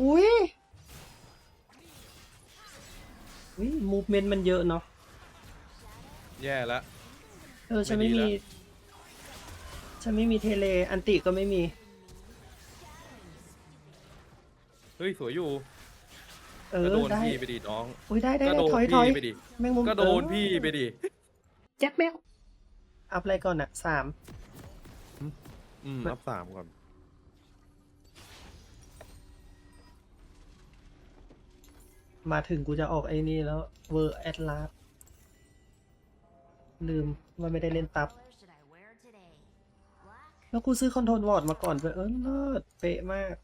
อุ้ยอุ้ยมูฟเมนต์มันเยอะเนาะแย่แล้วเออฉันไม่ไม่ดีมีละ ฉันไม่มีเทเล อันติก็ไม่มี เฮ้ย สวยอยู่เอก็อโดนได้พี่ไปดิน้อง อุ้ยได้ได้ก็ได้โดนถอยถพี่อยไปดิ แมงมุมก็โดนเออพี่ไปดิ แจ็คแมวอัพอะไรก่อนอะสามอืมรับสามก่อน มาถึงกูจะออกไอ้นี่แล้วเวอร์แอดลาสลืมว่าไม่ได้เล่นตับ color should I wear today? Black? แล้วกูซื้อคอนโทรลวอร์ดมาก่อนด้วยเออเลิศเป๊ะมาก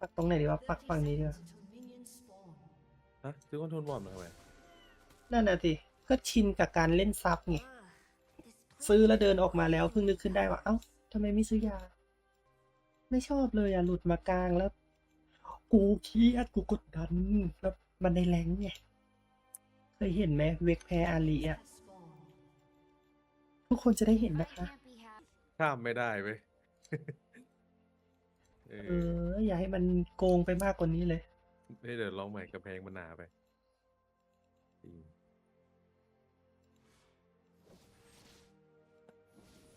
ปักตรงไหนดีวะ ปักฝั่งนี้ดีกว่าฮะซื้อคอนโทรลบอร์ดมาทำไมนั่นน่ะสิก็ชินกับการเล่นซับไง Ugh, this ซื้อแล้วเดินออกมาแล้วเพิ่งนึกขึ้นได้ว่า เอ้าทำไมไม่ซื้อยา ไม่ชอบเลยอะ หลุดมากลางแล้ว กูเครียดกูกดดันแล้วมันในแรงไงเคยเห็นไหมเวกแพรอาลีอะทุกคนจะได้เห็น I นะคะ can't be happy. ข้ามไม่ได้เว้ยเอเอออ อย่าให้มันโกงไปมากกว่านี้เลย เฮ้ยเดี๋ยวลองใหม่กระแพงมันหนาไปจริง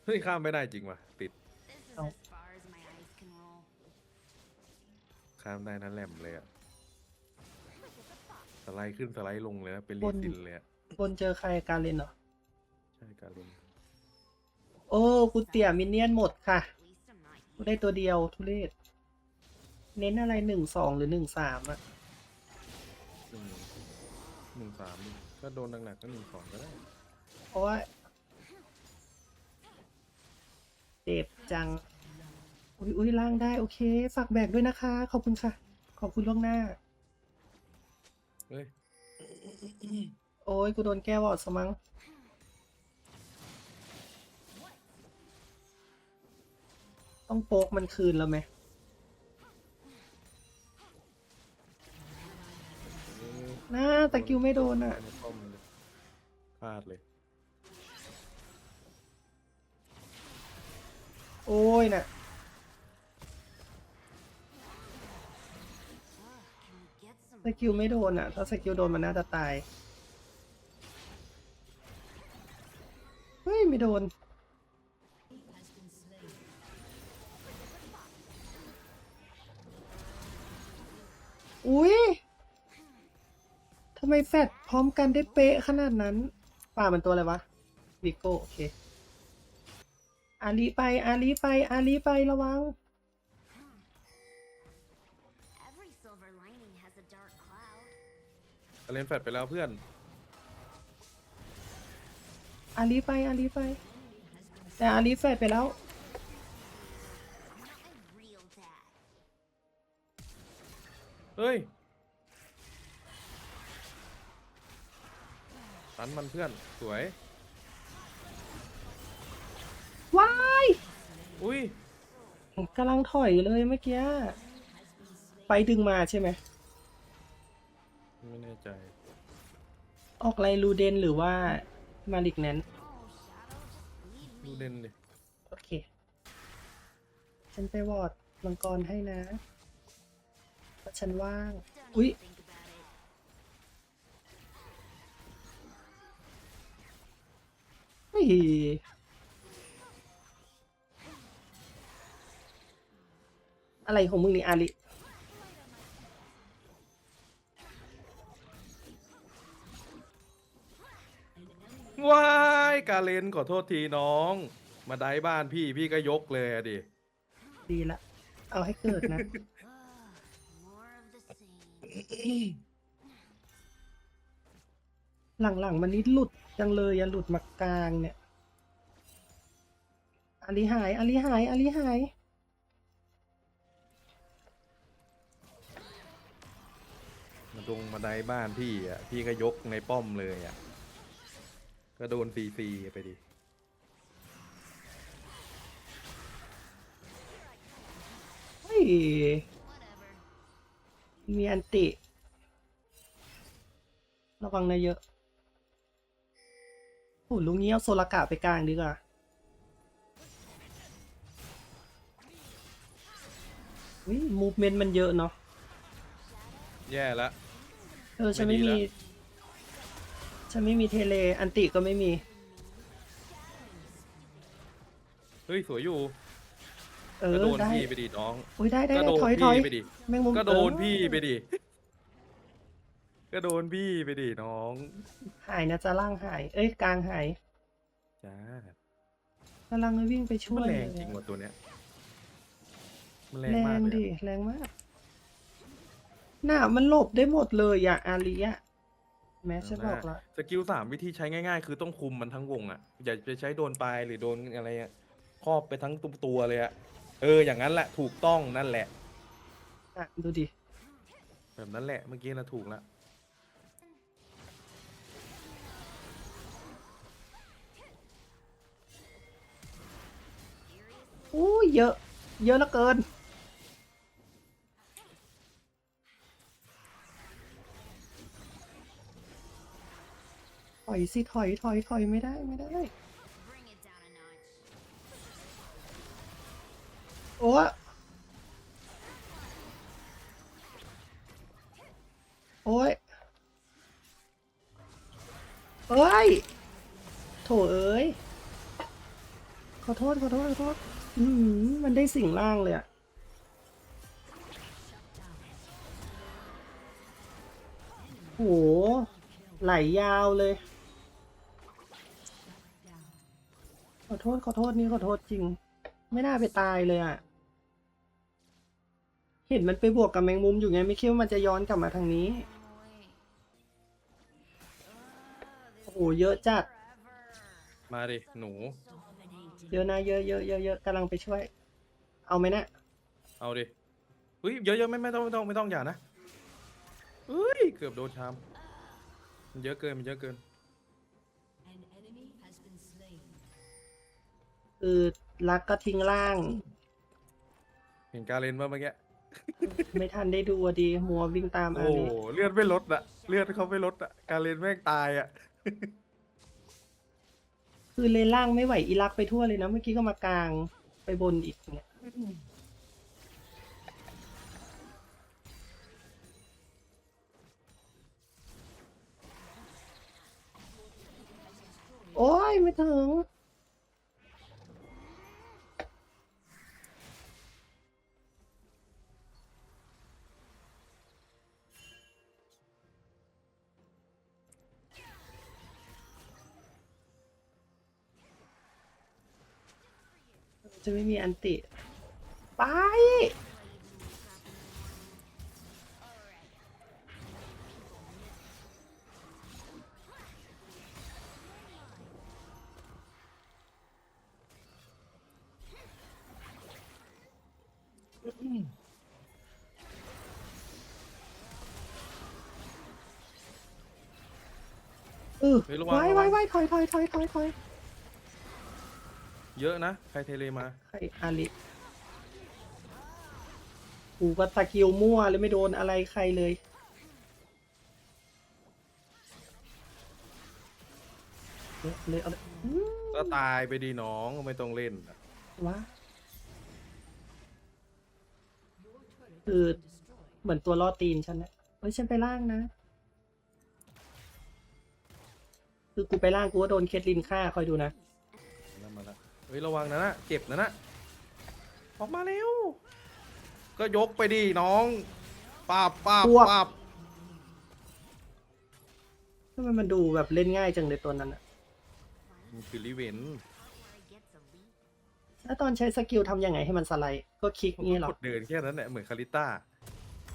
เฮ้ยข้ามไม่ได้จริงว่ะติด ข้ามได้นั่นแหลมเลยอะสไลด์ขึ้นสไลด์ลงเลยนะเป็นบลีนซินเลยอะบนเจอใครการเล่นเหรอ ใช่การลงโอ้กูเตี่ยมินเนี่ยนหมดค่ะ At least I'm not กูได้ตัวเดียวทุเรศเน้นอะไรหนึ่งสองหรือหนึ่งสามอะหนึ่งหนึ่งสามก็โดนหนักๆก็หนึ่งสองก็ได้เพราะว่าเจ็บจัง อุ้ยอุ้ยล่างได้โอเค ฝากแบกด้วยนะคะ ขอบคุณค่ะ ขอบคุณล่วงหน้า เฮ้ยโอ้ยกูโดนแก้วอดสมังต้องโป๊กมันคืนแล้วไหมน่าตะกิวไม่โดนอะไม่ป้อมเลยพลาดเลย โอ้ยน่ะ สกิลไม่โดนอะ ถ้าสกิลโดนมันน่าจะตาย เฮ้ย ไม่โดน อุ้ยทำไมแฟดพร้อมกันได้เป๊ะขนาดนั้น ป่ามันตัวอะไรวะวิโก้โอเค อาลีไป อาลีไป อาลีไประวัง silver lining has a dark cloud. เลนแฟดไปแล้วเพื่อน อาลีไปอาลีไป แต่อาลีแฟดไปแล้ว Not my real dad. เฮ้ยตันมันเพื่อนสวย ว้ายอุ้ยกำลังถอยเลยเมื่อกี้ ไปดึงมาใช่ไหมไม่แน่ใจ ออกไลลูเดนหรือว่ามาลิกแนน Oh, Shadow, just leave ดู me. เด่นดิโอเค ฉันไปวอร์ดมังกรให้นะเพราะฉันว่าง Don't อุ๊ย even think about it. เฮ้ยอะไรของมึงนี่อาลิ ว้ายกาเลนขอโทษทีน้อง มาได้บ้านพี่พี่ก็ยกเลยอะดิ ดีละ เอาให้เกิดนะ Ugh, more of the same. หลังๆ มันนิดหลุดจังเลยอย่าหลุดมากลางเนี่ยอาลีหายอาลีหายอาลีหายมาตรงมาได้บ้านพี่อะพี่ก็ยกในป้อมเลยอะ ก็โดนฟรีๆไปดิเฮ้ย Whatever. มีอันติ ระวังนะเยอะโอ้ลุงนี้เอาโซลากะไปกลางดีกว่าวิมูฟเมนต์มันเยอะเนาะแย่ละเออฉันไม่ไม่ดีมีละ ฉันไม่มีเทเล อันติก็ไม่มี เฮ้ย สวยอยู่เอก็อโดนได้พี่ไปดิน้องอุ้ยได้ได้ก็ได้โดนถอยถพี่อยไปดิแมงมุมก็โดนเออพี่ไปดิก็โดนพี่ไปดิน้องหายนะจะล่างหาย เอ้ยกลางหายจ้ากำลังวิ่งไปช่มัวนยแรงเลยจริงอะว่ะตัวเนี้ยมันแรงแรมากงเลยดิอะแรงมากหน้ามันหลบได้หมดเลยอะอาลีอะ แม้ฉันบอกละสกิลสามวิธีใช้ง่ายๆ คือต้องคุมมันทั้งวงอะ อย่าไปใช้โดนปลายหรือโดนอะไรอะครอบไปทั้งตัวตัวเลยอะ เออ อย่างนั้นแหละ ถูกต้องนั่นแหละ อะดูดิ แบบนั้นแหละ เมื่อกี้นะถูกละอู้เยอะ เยอะเหลือเกิน อยสิถอยถอยถอยไม่ได้ไม่ได้ โอ้โอ้ยเอ้ย โถเอ้ย ขอโทษ ขอโทษ ขอโทษ อืมมันได้สิ่งล่างเลยอะโห ไหลยาวเลย โทษขอโทษนี่ขอโทษจริง ไม่น่าไปตายเลยอะเห็นมันไปบวกกับแมงมุมอยู่ไงไม่คิดว่ามันจะย้อนกลับมาทางนี้ โอ้โหเยอะจัด มาดิ หนู เยอะนะเยอะเยอะเยอะเยอะกำลังไปช่วย เอาไหมนะเอาดิเฮ้ยเยอะๆไม่ไม่ต้องไม่ต้องไม่ต้องอย่านะเฮ้ยเกือบโดนชามมันเยอะเกินมันเยอะเกิน คือรักก็ทิ้งร่าง เห็นการเล่นป่ะเมื่อกี้ ไม่ทันได้ดูอะดีมัววิ่งตามอาโอ้ลีเลือดไม่ลดอะเลือดเขาไม่ลดอะการเล่นแม่งตายอะคือเลนล่างไม่ไหวอีรักไปทั่วเลยนะ เมื่อกี้ก็มากลางไปบนอีกเนี่ยโอ้ยไม่ถึง จะไม่มีอันติ ไป เออเฮ้ยระวังไว้ระวัไว้ง ไว้ถอยถอยถอยถอยถอย เยอะนะ ใครเทเลมาใครอาลิกูก็ตะคิวมั่วเลยไม่โดนอะไรใครเลย เลยเลยเอาเลยอืมก็ตายไปดีน้องไม่ต้องเล่นอะวะคือเหมือนตัวล่อตีนฉันนะเฮ้ยฉันไปล่างนะ คือกูไปล่างกูก็โดนเคทลินฆ่าคอยดูนะ ฮ้ยระวังนะนะเจ็บนะนะออกมาเร็ว ก็ยกไปดิน้องปาบปาบพวกปาบทำไมมันดูแบบเล่นง่ายจังเลยตัวนั้นอะมันคือลิเวน Where it gets a leap. แล้วตอนใช้สกิลทำยังไงให้มันสไลด์ก็คลิกงี้เหรอกดเดินแค่นั้นแหละเหมือนคาริต้า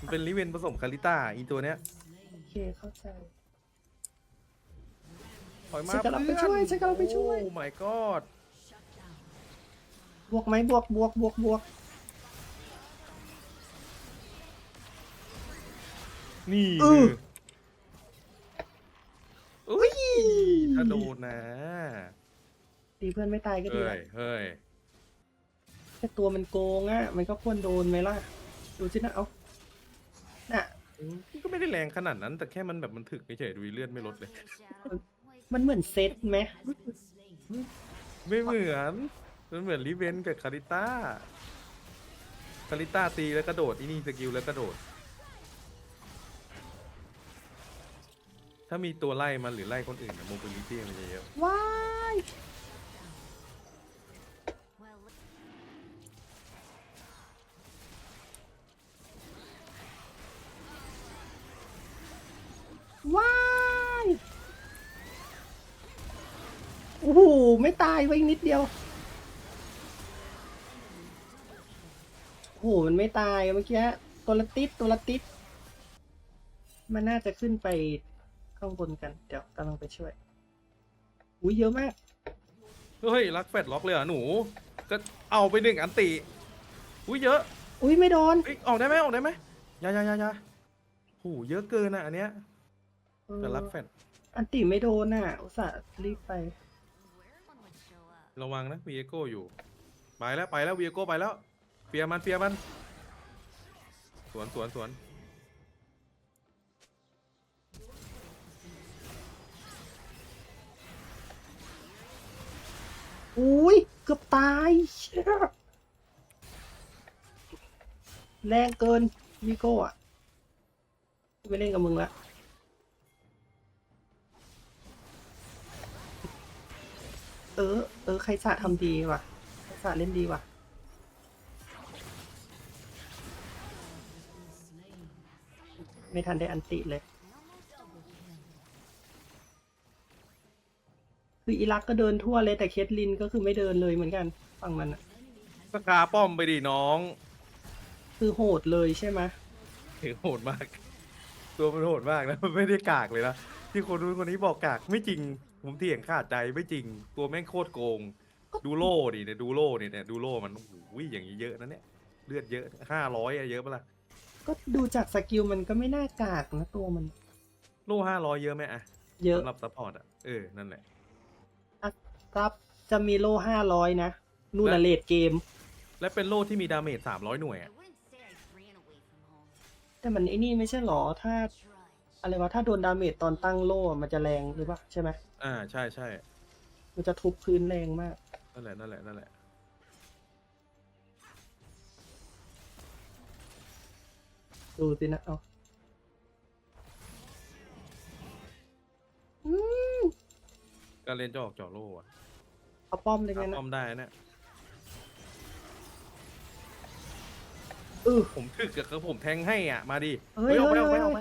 มันเป็นลิเวนผสมคาริต้าอีตัวเนี้ยโอเคเข้าใจถอยมาฉันกำลังไปเพื่อนช่วยฉันกำลังไปช่วยโอ้ my god บวกไหมบวกบวกบวกบวกนี่เอออุ้ยถ้าโดนนะตีเพื่อนไม่ตายก็ดีเฮ้ละยเฮ้ยแต่ตัวมันโกงอะ มันก็ควรโดนไหมล่ะ ดูสินะ เอาน่ะพี่ก็ไม่ได้แรงขนาดนั้น แต่แค่มันแบบมันถึกเฉยๆดูดิเลือดไม่ลดเลย Shadow. Wait มันเหมือนเซตไหม ไม่เหมือน มันเหมือนลิเวนกับคาริต้าคาริต้าตีแล้วกระโดดอีนี่สกิลแล้วกระโดด ถ้ามีตัวไล่มันหรือไล่คนอื่นโมบิลิตี้มันจะเยอะว้ายว้ายโอ้โหไม่ตายไว้นิดเดียวโอ้โหมันไม่ตายเมื่อกี้ตัวละติดตัวละติด มันน่าจะขึ้นไปข้างบนกัน เดี๋ยวกำลังไปช่วย อุ้ยเยอะมาก เฮ้ยรักแฟดล็อกเลยเหรอหนู ก็เอาไปหนึ่งอันติอุ้ยเยอะอุ้ยไม่โดนเอ้ยออกได้ไหมออกได้ไหมอยาอยาอยาอยาโหเยอะเกินอะอันเนี้ยเออแต่รักแฟดอันติไม่โดนอะ อุตส่าห์รีบไป where one would show up. ระวังนะวีโก้อยู่ ไปแล้วไปแล้ววีโก้ไปแล้ว เฟียมันเฟียมัน สวนสวนสวนอุ้ยเกือบตายเชี่ยแรงเกินวิโก้อะไม่เล่นกับมึงละเออ เออ ใครสะทำดีว่ะ ใครสะเล่นดีว่ะ ไม่ทันได้อันติเลย คืออีรักก็เดินทั่วเลยแต่เคทลินก็คือไม่เดินเลยเหมือนกันฝั่งมันอะสกาป้อมไปดิน้อง คือโหดเลยใช่ไหมเห็นโหดมาก ตัวมันโหดมากนะมันไม่ได้กากเลยนะ ที่คนนู้นคนนี้บอกกากไม่จริง ผมเถียงขาดใจไม่จริง ตัวแม่งโคตรโกง ดูโล่ดิเนี่ยดูโล่ดิเนี่ยดูโล่มันโอ้โหอย่างนี้เยอะนะเนี่ย เลือดเยอะห้าร้อยเยอะปะล่ะ ก็ดูจากสกิลมันก็ไม่น่ากากนะตัวมัน โล่ห้าร้อยเยอะไหมอะเยอะสำหรับซัพพอร์ตอะเออ นั่นแหละ ครับจะมีโลห้าร้อยนะนู่นและน่ะเลดเกม และเป็นโล่ที่มีดาเมจสามร้อยหน่วย I อะ wouldn't say I ran away from home. แต่มันไอ้นี่ไม่ใช่หรอถ้า Trudge. อะไรวะถ้าโดนดาเมจตอนตั้งโล่อะมันจะแรงหรือเปล่าใช่ไหมอ่าใช่ใช่มันจะทุบพื้นแรงมากนั่นแหละนั่นแหละนั่นแหละ ดูสินะ เอาอืมก็เล่นจะออกเจาะโล่อะเอาป้อมเลยไงหานะ ป้อมได้นะเออผมถึกกับผมแทงให้อะ มาดิเฮ้ยออกไปเฮ้อยอกไปเฮ้ยออกไป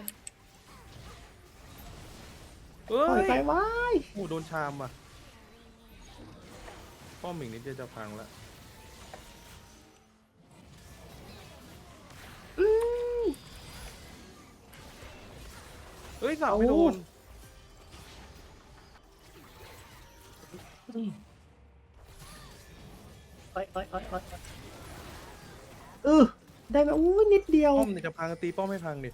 เฮ้ปล่อยยไปว้ายโอ้โดนชามอะ ป้อมอีกนิดเดียวจะพังแล้ว เสาไม่โดนไปไปไปไปเออได้ไหมอู้นิดเดียว ป้อมเนี่ยจะพังตีป้อมไม่พังดิ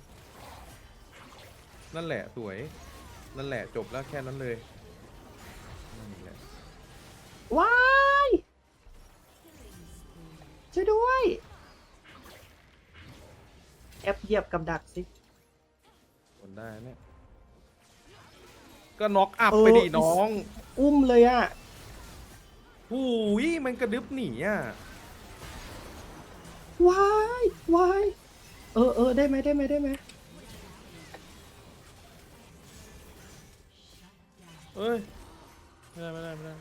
นั่นแหละสวย นั่นแหละจบแล้วแค่นั้นเลยนั่นแหละว้ายช่วยด้วยแอปเหยียบกับดักสิคนได้เนี่ย ก็น็อกอัพเออไปดิน้องอุ้มเลยอะหูยมันกระดึบหนีอะว้ายวายเออเออได้ไหมได้ไหมได้ไหมเอ้ยไม่ได้ไม่ได้ไม่ได้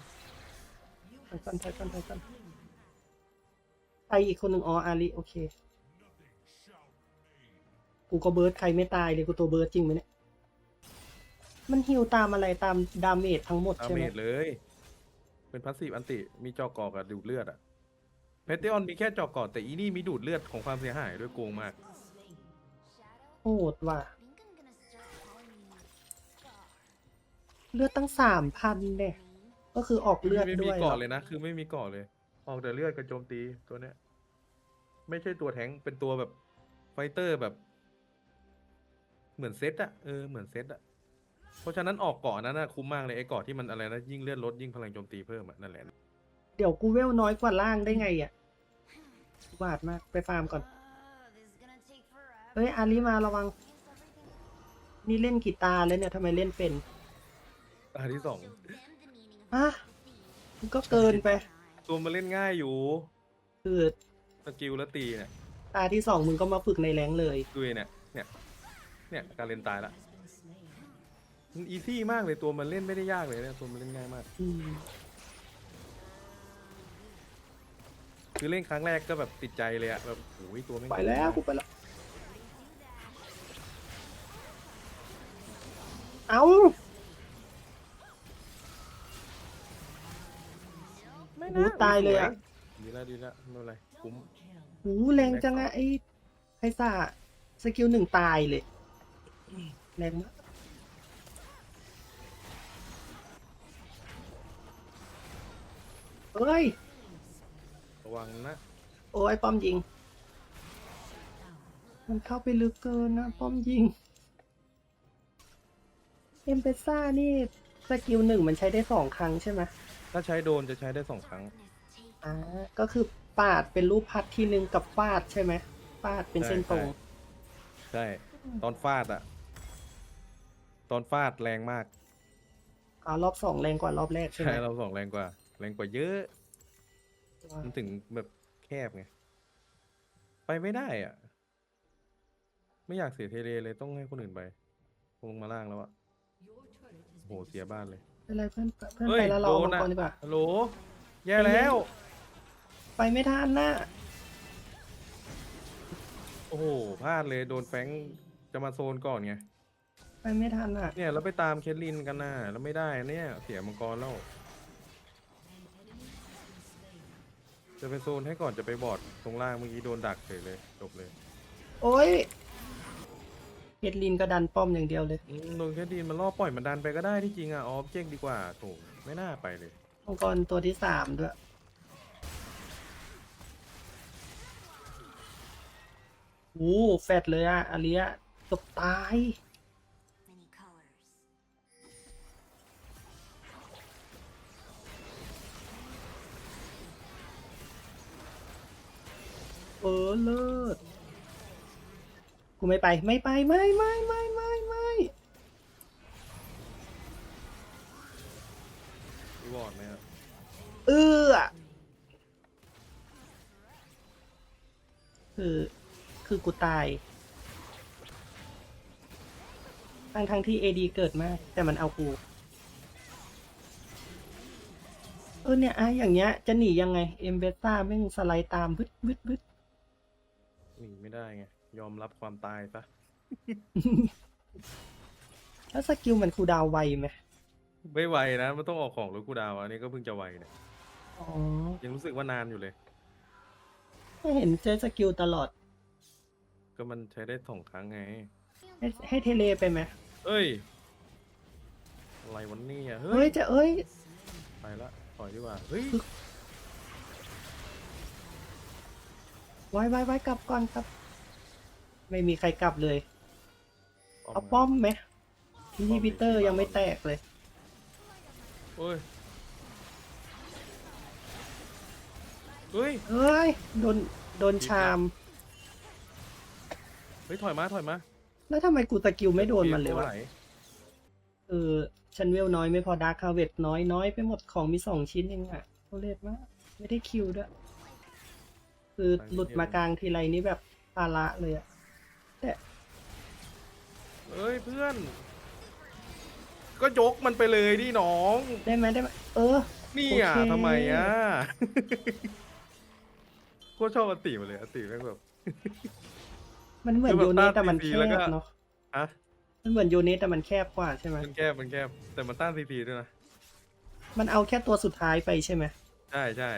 ไปกันไปกันไปกันไปอีกคนหนึ่งอ๋ออาลีโอเค กูก็เบิร์ดใครไม่ตายเลยกูตัวเบิร์ดจริงไหมเนี่ย มันฮิวตามอะไรตามดาเมจทั้งหมดดาใช่เมไหมจเลย เป็นพาสซีฟอันติ มีจอกอกับดูดเลือดอะเพเทออนมีแค่จอกอแต่อีนี่มีดูดเลือดของความเสียหายด้วยโกงมาก โหดว่ะ Think I'm gonna start calling you Star. เลือดตั้งสามพันเนี่ย ก็คือออกเลือดไม่ด้มีวยเกาะเหรอเลยนะ คือไม่มีเกาะเลย ออกแต่เลือดกับโจมตีตัวเนี้ย ไม่ใช่ตัวแทงค์เป็นตัวแบบไฟเตอร์แบบ เหมือนเซตอะเออเหมือนเซตอะ เพราะฉะนั้นออกเกาะนั้นนะคุ้มมากเลยไอ้เกาะที่มันอะไรนะยิ่งเลือดลดยิ่งพลังโจมตีเพิ่มอะนั่นแหละ เดี๋ยวกูเวลน้อยกว่าล่างได้ไงอะวาดมากไปฟาร์มก่อน Uh, this is gonna take forever. เอ้ยอาลีมาระวัง Fix everything. นี่เล่นกีตาร์แล้วเนี่ยทำไมเล่นเป็นตาที่สอง Show them the meaning of อะ defeat. มันก็เกินไป ตัวมาเล่นง่ายอยู่คือสกิลและตีเนี่ยตาที่สองมึงก็มาฝึกในแรงเลยดูเนี่ยเนี่ยเนี่ยการเล่นตายละ มันอีซี่มากเลยตัวมันเล่นไม่ได้ยากเลยเนี่ยตัวมันเล่นง่ายมาก อืมคือเล่นครั้งแรกก็แบบติดใจเลยอะแบบโอ้ยตัวไม่งไปแล้วกูไปแล้ว เอาไม่โอ้นะตายเลยอะ ดีแล้วดีแล้วไม่เป็นไรคุ้มหูแรงจังอะไอ้ไคซ่าสกิลหนึ่งตายเลย แรงมาก เฮ้ย ระวังนะ โอ้ยป้อมยิง มันเข้าไปลึกเกินนะ ป้อมยิง เอ็มเปซ่านี่สกิลหนึ่งมันใช้ได้สองครั้งใช่ไหมถ้าใช้โดนจะใช้ได้สองครั้ง อ่า ก็คือปาดเป็นรูปพัดทีหนึ่งกับฟาดใช่ไหมฟาดเป็นเส้นตรง ใช่ ตอนฟาดอะตอนฟาดแรงมากอ๋อรอบสองแรงกว่ารอบแรกใช่ไหมใช่เราสองแรงกว่า แรงกว่าเยอะมันถึงแบบแคบไง ไปไม่ได้อะ ไม่อยากเสียเทเลเลยต้องให้คนอื่นไปลงมาล่างแล้วอะโหเสียบ้านเลยเป็นไรเพื่อนเพื่อนเฮ้ไปยแล้วเราโดเอานมังอะกรดีกว่าฮัลโหลแย่แล้ว ไปไม่ทันนะโอ้โหพลาดเลยโดนแฟรงค์จะมาโซนก่อนไง ไปไม่ทันอะ เนี่ยเราไปตามเคทลินกันนะแล้วไม่ได้เนี่ย เสียมังกรแล้ว จะไปโซนให้ก่อนจะไปบอดตรงล่างเมื่อกี้โดนดักเฉยเลยจบเลยโอ้ยเฮดลินก็ดันป้อมอย่างเดียวเลยอืมโดนเคทลินมันล่อปล่อยมันดันไปก็ได้ที่จริงอะออฟเจ๊กดีกว่าโถไม่น่าไปเลย มังกรตัวที่สามด้วย โอ้แฟดเลยอะอาเลียตกตาย เออเลิศกูไม่ไปไม่ไปไม่ไม่ไม่ไม่ไม่รีวอร์ดไหมครับเออคือคือกูตายทั้งทั้งที่เอดีเกิดมาก แต่มันเอากูเออเนี่ยไอะอย่างเงี้ยจะหนียังไง เอ็มเบต้าแม่งสไลด์ตามบึดบึดบึด หนีไม่ได้ไง ยอมรับความตายซะแล้วสกิลมันคูลดาวน์ไวไหมไม่ไวนะ มันต้องออกของหรือกูดาวอันนี้ก็เพิ่งจะไวเนี่ยอ๋อ ยังรู้สึกว่านานอยู่เลย ไม่เห็นใช้สกิลตลอด ก็มันใช้ได้สองครั้งไง ให้ให้เทเลไปไหมเอ้ย อะไรวันนี้อะเฮ้เฮ้ยยจะเอ้ย ไปละปล่อยดีกว่า เฮ้ย ไว้ไว้ไว้กลับก่อนครับ ไม่มีใครกลับเลย เอาป้อมไหมอินฮิบิเตอร์ยังไม่แตกเลยเฮ้ยเฮ้ย เฮ้ย โดน โดนชาม เฮ้ย ถอยมา ถอยมา แล้วทำไมกูสกิลไม่โดนมันเลยวะไหเออฉันเวลน้อยไม่พอดาร์คคาเวตน้อยน้อยไปหมดของมีสองชิ้นเองอะโคเลตมาก ไม่ได้คิวด้วย คือหลุดมากลางทีไรนี่แบบภาระเลยอะแต่เฮ้ยเพื่อน ก็ยกมันไปเลยดิน้อง ได้ไหมได้ไหมเออ นี่อะโอเค ทำไมอะ โคตรชอบอติมาเลยอติแม่งแบบ มันเหมือนคือโยแบบเนสแต่มันตามแค CC แล้วก็บเนาะอะมันเหมือนโยเนสแต่มันแคบกว่าใช่ไหมมันแคบมันแคบแต่มันต้านซีทีด้วยนะ มันเอาแค่ตัวสุดท้ายไปใช่ไหมใช่ใช่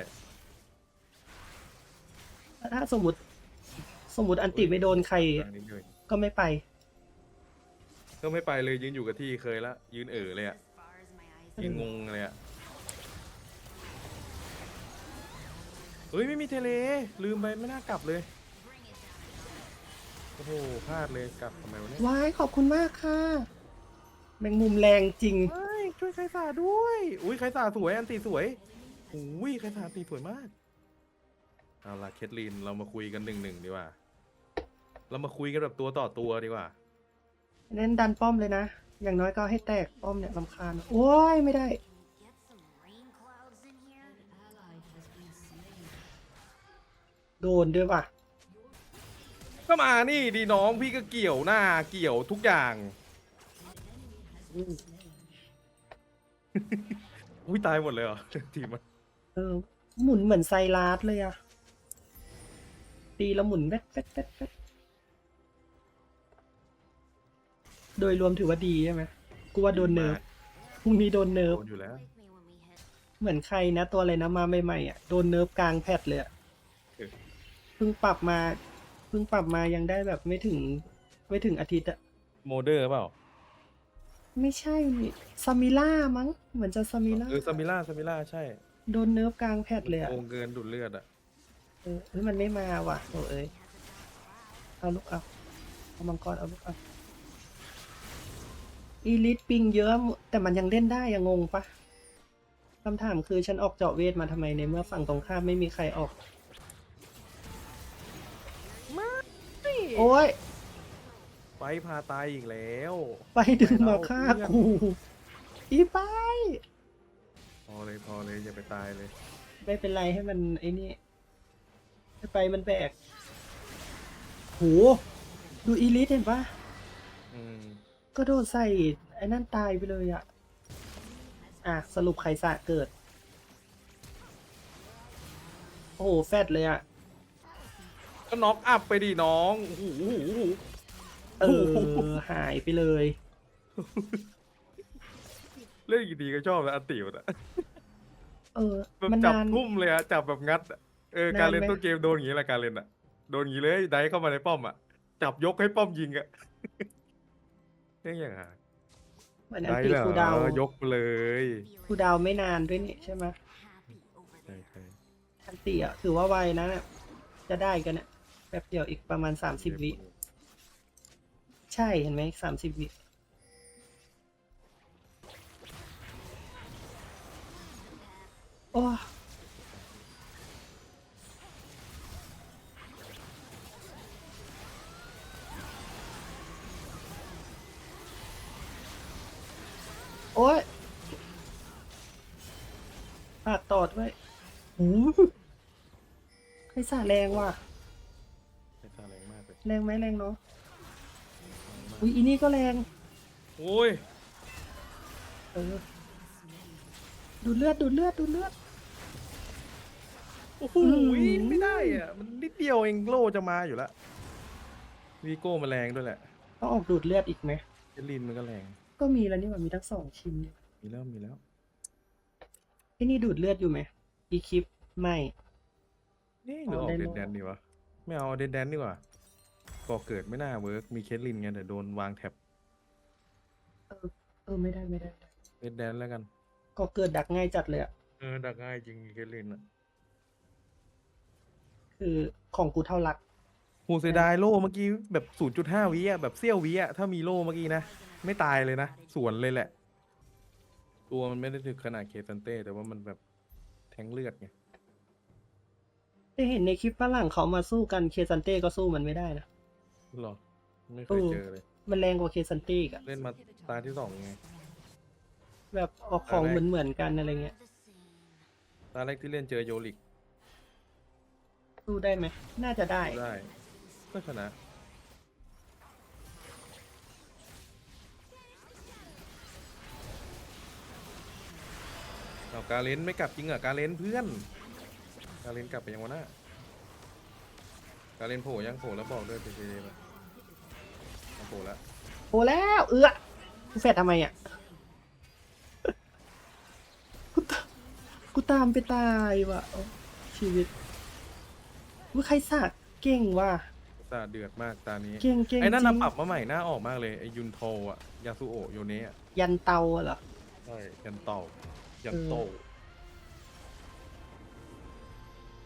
ถ้าสมมติ สมมติอันติไม่โดนใคร ทางนี้เลยก็ไม่ไป ก็ไม่ไปเลยยืนอยู่กับที่เคยละยืนเอ๋อเลยอะ As far as my eyes ยืนงงเลยอะเฮ้ยไม่มีเทเล ลืมไปไม่น่ากลับเลย bring it down. โอ้โหพลาดเลยกลับทำไมวะเนี่ยว้ายขอบคุณมากค่ะ แมงมุมแรงจริง เฮ้ยช่วยไคสาด้วย อุ้ยไคสาสวยอันตีสวยอุ้ยไคสาตีสวยมาก เอาล่ะเคทลินเรามาคุยกันหนึ่งหนึ่งดีกว่า เรามาคุยกันแบบตัวต่อตัวดีกว่า เล่นดันป้อมเลยนะ อย่างน้อยก็ให้แตกป้อมเนี่ยลำคาญ โอ้ยไม่ได้ Can you get some rain clouds in here? โดนด้วยว่ะ ก็มานี่ดีน้องพี่ก็เกี่ยวหน้าเกี่ยวทุกอย่าง อุ้ยตายหมดเลยเหรอทีมมันเออ หมุนเหมือนไซรัสเลยอะ ตีแล้วหมุนแวดแวดแวดแวดโดยรวมถือว่าดีใช่ไหมกูว่าโดนเนิร์ฟพรุ่งนี้โดนเนิร์ฟโดนอยู่แล้ว With me when we hit เหมือนใครนะ ตัวอะไรนะมาใหม่ๆอะโดนเนิร์ฟกลางแพทเลยอะเออ เพิ่งปรับมาเพิ่งปรับมายังได้แบบไม่ถึง ไม่ถึงอาทิตย์อะโมเดอร์เปล่าไม่ใช่นี่ซามิล่ามั้งเหมือนจะซามิล่าเออซามิล่าซามิล่าใช่โดนเนิร์ฟกลางแพทเลยอะ โกงเกินดูดเลือดอะ เออเฮ้ยมันไม่มาว่ะโอ้เอ้ยเอาลูกเอาเอามังกรเอาลูกเอาอีลิทปิงเยอะ แต่มันยังเล่นได้ยังงงปะคำถามคือฉันออกเจาะเวทมาทำไมในเมื่อฝั่งตรงข้ามไม่มีใครออก โอ้ย ไปพาตายอีกแล้ว ไปดึงมาฆ่าเพื่อนกู อีไป พอเลยพอเลยอย่าไปตายเลย ไม่เป็นไรให้มันไอ้นี่ให้ ไปมันแบกโหดูอีลิทเห็นปะอืมก็โดนใส่ไอ้นั่นตายไปเลยอะอะสรุปใครสะเกิด โอ้โหแฟดเลยอะก็น็อกอัพไปดิน้องโอ้โหโอ้โหเอโอ้โหอหายไปเลย เล่นกี่ทีก็ชอบแล้วอันติวอะเออ แบบมันจับนาน ทุ่มเลยอะจับแบบงัดอะ เออนานการเล่นไหมต้นเกมโดนอย่างนี้แหละการเล่นอะโดนอย่างนี้เลยได้เข้ามาในป้อมอะจับยกให้ป้อมยิงอะเรื่องอย่างอะเหมือนอันได้ติเหรคูดาวอยกเลยคูดาวไม่นานด้วยนี่ใช่ไหม happy over ใช่ there. ใช่อันติอะถือว่าไวนะเนี่ยจะได้กันเนี่ยแป๊บเดียวอีกประมาณสามสิบวิใช่เห็นไหมสามสิบวิโอ้ โอ้โหใครสาแรงว่ะใช่ตาแรงมากเลยแรงไหมแรงเนาะ อุ้ยอีนี่ก็แรง โอ้ยเออ ดูดเลือดดูดเลือดดูดเลือด โอ้โหอืม ไม่ได้อะ มันนิดเดียวเองโลจะมาอยู่แล้ววีโก้มาแรงด้วยแหละต้องออกดูดเลือดอีกไหม เจลินมันก็แรง ก็มีแล้วนี่หว่ามีทั้งสองชิ้นเนี่ยมีแล้วมีแล้ว ไอ้นี่ดูดเลือดอยู่ไหม อีคลิปไม่ นี่หรือออกเอาได้เดโลนแดนดีวะ ไม่เอาเดนแดนดีกว่าก่อเกิดไม่น่าเวิร์กมีเคสลินไงแต่โดนวางแท็บเออไม่ได้ไม่ได้เดนแดนแล้วกัน ก็เกิดดักง่ายจัดเลยอะเออดักง่ายจริงเคสลินอะคือของกูเท่ารัก โหเสียดายโล่เมื่อกี้แบบ0.5วิอะแบบเสี้ยววิอะถ้ามีโล่เมื่อกี้นะ ไม่ตายเลยนะ สวนเลยแหละ ตัวมันไม่ได้ถึงขนาดเคซันเต้แต่ว่ามันแบบ แทงเลือดไงได้เห็นในคลิปฝรั่งเขามาสู้กันเคซันเต้ก็สู้มันไม่ได้นะ หรอ ไม่เคเอยอเจอเลย มันแรงกว่าเคซันเต้อีกอะเล่นมาตาที่สองไง แบบออกของเหมือนเหมือนๆกันอะไรเงี้ย The same. ตาแรกที่เล่นเจอโยลิก สู้ได้ไหม น่าจะได้ ได้ ก็ชนะ เอาการเลนไม่กลับจริงเหรอการเลนเพื่อน การเลนกลับไปยังวะน่ะการเลนโผล่ยังโผล่แล้วบอกด้วยเจเจมาเอาโผล่แล้วโอ้แล้ว เอื้อกูแฟดทำไมอะกูตากูตามไปตายว่ะโอ้ชีวิตว่าใครสากเก่งว่ะตาเดือดมากตานี้ เก่งเก่งไอ้นั่นจน่ะริงปรับมาใหม่หน้าออกมากเลยไอ้ยุนโทอะยาสุโอะโยเนะอะยันเตาอะเหรอ ใช่ยันเต่า ยันโตเออ